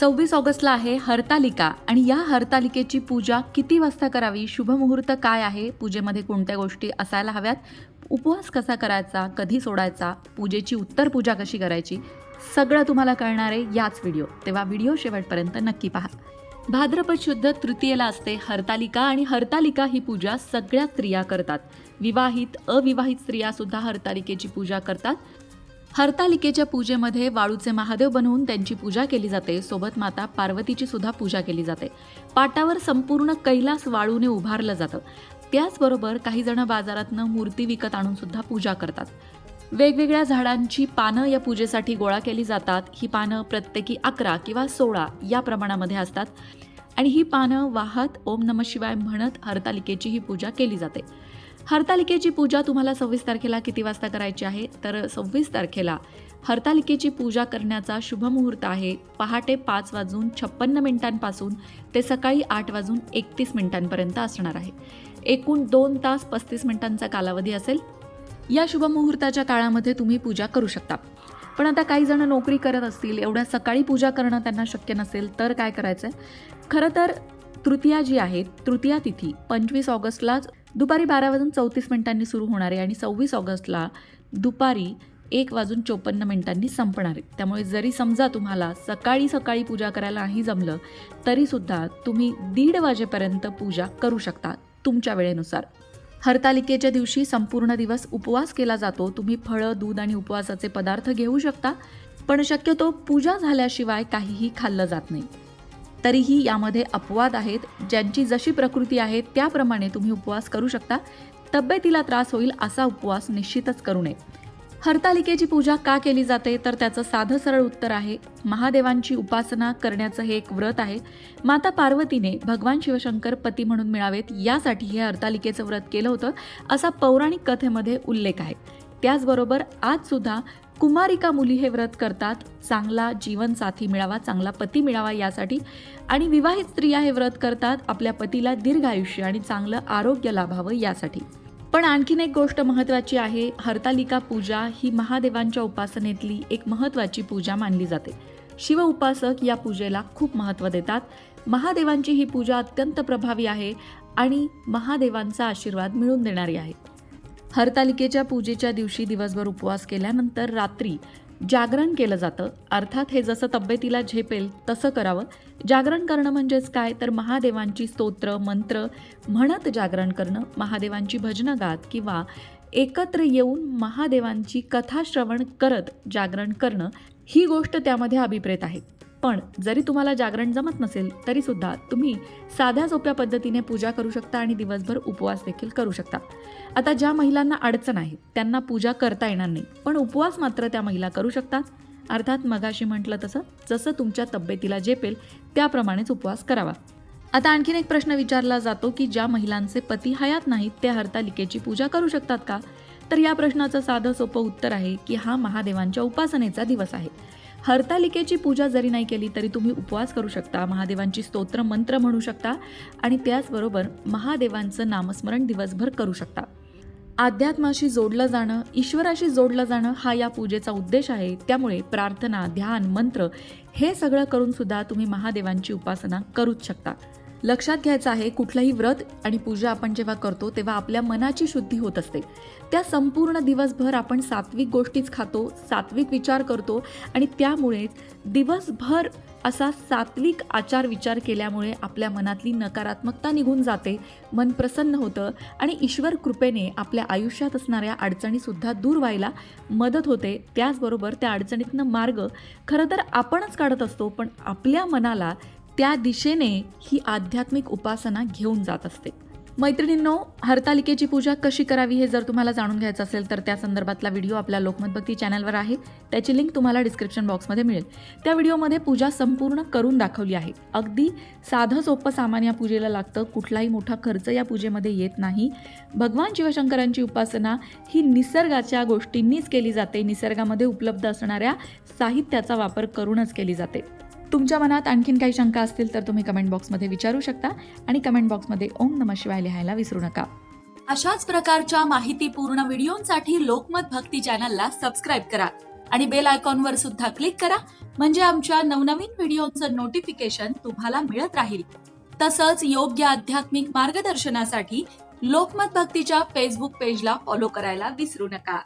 सव्वीस ऑगस्टला आहे हरतालिका आणि या हरतालिकेची पूजा किती वाजता करावी? शुभमुहूर्त काय आहे? पूजेमध्ये कोणत्या गोष्टी असायला हव्यात? उपवास कसा करायचा? कधी सोडायचा? पूजेची उत्तर पूजा कशी करायची? सगळं तुम्हाला कळणार आहे याच व्हिडिओ. तेव्हा व्हिडिओ शेवटपर्यंत नक्की पहा. भाद्रपद शुद्ध तृतीयेला असते हरतालिका आणि हरतालिका ही पूजा सगळ्या स्त्रिया करतात. विवाहित अविवाहित स्त्रिया सुद्धा हरतालिकेची पूजा करतात. हरतालिकेच्या पूजेमध्ये वाळूचे महादेव बनवून त्यांची पूजा केली जाते. सोबत माता पार्वतीची सुद्धा पूजा केली जाते. पाटावर संपूर्ण कैलास वाळूने उभारलं जातं. त्याचबरोबर काही जण बाजारातनं मूर्ती विकत आणून सुद्धा पूजा करतात. वेगवेगळ्या झाडांची पानं या पूजेसाठी गोळा केली जातात. ही पानं प्रत्येकी अकरा किंवा सोळा या प्रमाणामध्ये असतात. आणि ही पानं वाहत ओम नम शिवाय म्हणत हरतालिकेची ही पूजा केली जाते. हरतालिकेची पूजा तुम्हाला सव्वीस तारखेला किती वाजता करायची आहे? तर सव्वीस तारखेला हरतालिकेची पूजा करण्याचा शुभ मुहूर्त आहे. पहाटे पाच वाजून छप्पन्न मिनिटांपासून ते सकाळी आठ वाजून एकतीस मिनिटांपर्यंत असणार आहे. एकूण दोन तास पस्तीस मिनिटांचा कालावधी असेल. या शुभमुहूर्ताच्या काळामध्ये तुम्ही पूजा करू शकता. पण आता काही जण नोकरी करत असतील एवढ्या सकाळी पूजा करणं त्यांना शक्य नसेल तर काय करायचं आहे खरं तर तृतीया जी आहे तृतीया तिथी पंचवीस ऑगस्टलाच दुपारी बारा वाजून चौतीस मिनिटांनी सुरू होणार आहे आणि सव्वीस ऑगस्टला दुपारी एक वाजून चोपन्न मिनिटांनी संपणार आहे. त्यामुळे जरी समजा तुम्हाला सकाळी सकाळी पूजा करायला नाही जमलं तरीसुद्धा तुम्ही दीड वाजेपर्यंत पूजा करू शकता तुमच्या वेळेनुसार. हरतालिकेच्या दिवशी संपूर्ण दिवस उपवास केला जातो. तुम्ही फळं दूध आणि उपवासाचे पदार्थ घेऊ शकता पण शक्यतो पूजा झाल्याशिवाय काहीही खाल्लं जात नाही. तरीही यामध्ये अपवाद आहेत. ज्यांची जशी प्रकृती आहे त्याप्रमाणे तुम्ही उपवास करू शकता. तब्येतीला त्रास होईल असा उपवास निश्चितच करू नये. हरतालिकेची पूजा का केली जाते? तर त्याचं साधं सरळ उत्तर आहे महादेवांची उपासना करण्याचं हे एक व्रत आहे. माता पार्वतीने भगवान शिवशंकर पती म्हणून मिळावेत यासाठी हे हरतालिकेचं व्रत केलं होतं असा पौराणिक कथेमध्ये उल्लेख आहे. त्याचबरोबर आजसुद्धा कुमारिका मुली हे व्रत करतात. चांगला जीवनसाथी मिळावा चांगला पती मिळावा यासाठी. आणि विवाहित स्त्रिया हे व्रत करतात आपल्या पतीला दीर्घ आयुष्य आणि चांगलं आरोग्य लाभावं यासाठी. पण आणखीन एक गोष्ट महत्त्वाची आहे हरतालिका पूजा ही महादेवांच्या उपासनेतली एक महत्त्वाची पूजा मानली जाते. शिव उपासक या पूजेला खूप महत्त्व देतात. महादेवांची ही पूजा अत्यंत प्रभावी आहे आणि महादेवांचा आशीर्वाद मिळून देणारी आहे. हरतालिकेच्या पूजेच्या दिवशी दिवसभर उपवास केल्यानंतर रात्री जागरण केलं जातं. अर्थात हे जसं तब्येतीला झेपेल तसं करावं. जागरण करणं म्हणजेच काय? तर महादेवांची स्तोत्र मंत्र म्हणत जागरण करणं. महादेवांची भजनं गात किंवा एकत्र येऊन महादेवांची कथा श्रवण करत जागरण करणं ही गोष्ट त्यामध्ये अभिप्रेत आहे. पण जरी तुम्हाला जागरण जमत नसेल तरी सुद्धा तुम्ही साध्या सोप्या पद्धतीने पूजा करू शकता आणि दिवसभर उपवास देखील करू शकता. आता ज्या महिलांना अडचण आहे त्यांना पूजा करता येणार नाही पण उपवास मात्र त्या महिला करू शकतात. अर्थात मगाशी म्हटलं तसं जसं तुमच्या तब्येतीला झेपेल त्याप्रमाणेच उपवास करावा. आता आणखीन एक प्रश्न विचारला जातो की ज्या महिलांचे पती हयात नाहीत ते हरतालिकेची पूजा करू शकतात का? तर या प्रश्नाचं साधं सोपं उत्तर आहे की हा महादेवांच्या उपासनेचा दिवस आहे. हरतालिकेची पूजा जरी नाही केली तरी तुम्ही उपवास करू शकता. महादेवांची स्तोत्र मंत्र म्हणू शकता. आणि त्याचबरोबर महादेवांचं नामस्मरण दिवसभर करू शकता. अध्यात्माशी जोडलं जाणं ईश्वराशी जोडलं जाणं हा या पूजेचा उद्देश आहे. त्यामुळे प्रार्थना ध्यान मंत्र हे सगळं करून सुद्धा तुम्ही महादेवांची उपासना करूच शकता. लक्षात घ्यायचं आहे कुठलंही व्रत आणि पूजा आपण जेव्हा करतो तेव्हा आपल्या मनाची शुद्धी होत असते. त्या संपूर्ण दिवसभर आपण सात्विक गोष्टीच खातो सात्विक विचार करतो आणि त्यामुळेच दिवसभर असा सात्विक आचार विचार केल्यामुळे आपल्या मनातली नकारात्मकता निघून जाते मन प्रसन्न होतं आणि ईश्वर कृपेने आपल्या आयुष्यात असणाऱ्या अडचणीसुद्धा दूर व्हायला मदत होते. त्याचबरोबर त्या अडचणीतनं मार्ग खरं तर आपणच काढत असतो पण आपल्या मनाला त्या दिशेने ही आध्यात्मिक उपासना घेऊन जात असते. मैत्रिणींनो हरतालिकेची पूजा कशी करावी हे जर तुम्हाला जाणून घ्यायचं असेल तर त्या संदर्भातला व्हिडिओ आपल्या लोकमत भक्ती चॅनलवर आहे. त्याची लिंक तुम्हाला डिस्क्रिप्शन बॉक्समध्ये मिळेल. त्या व्हिडिओमध्ये पूजा संपूर्ण करून दाखवली आहे. अगदी साधं सोपं सामान या पूजेला लागतं. कुठलाही मोठा खर्च या पूजेमध्ये येत नाही. भगवान शिवशंकरांची उपासना ही निसर्गाच्या गोष्टींनीच केली जाते. निसर्गामध्ये उपलब्ध असणाऱ्या साहित्याचा वापर करूनच केली जाते. तुमच्या मनात आणखीन काही शंका असतील तर तुम्ही कमेंट बॉक्समध्ये विचारू शकता आणि कमेंट बॉक्समध्ये ओम नम शिवाय लिहायला विसरू नका. अशाच प्रकारच्या माहितीपूर्ण व्हिडिओंसाठी लोकमत भक्ती चॅनलला सबस्क्राईब करा आणि बेल आयकॉनवर सुद्धा क्लिक करा म्हणजे आमच्या नवनवीन व्हिडिओचं नोटिफिकेशन तुम्हाला मिळत राहील. तसंच योग्य आध्यात्मिक मार्गदर्शनासाठी लोकमत भक्तीच्या फेसबुक पेजला फॉलो करायला विसरू नका.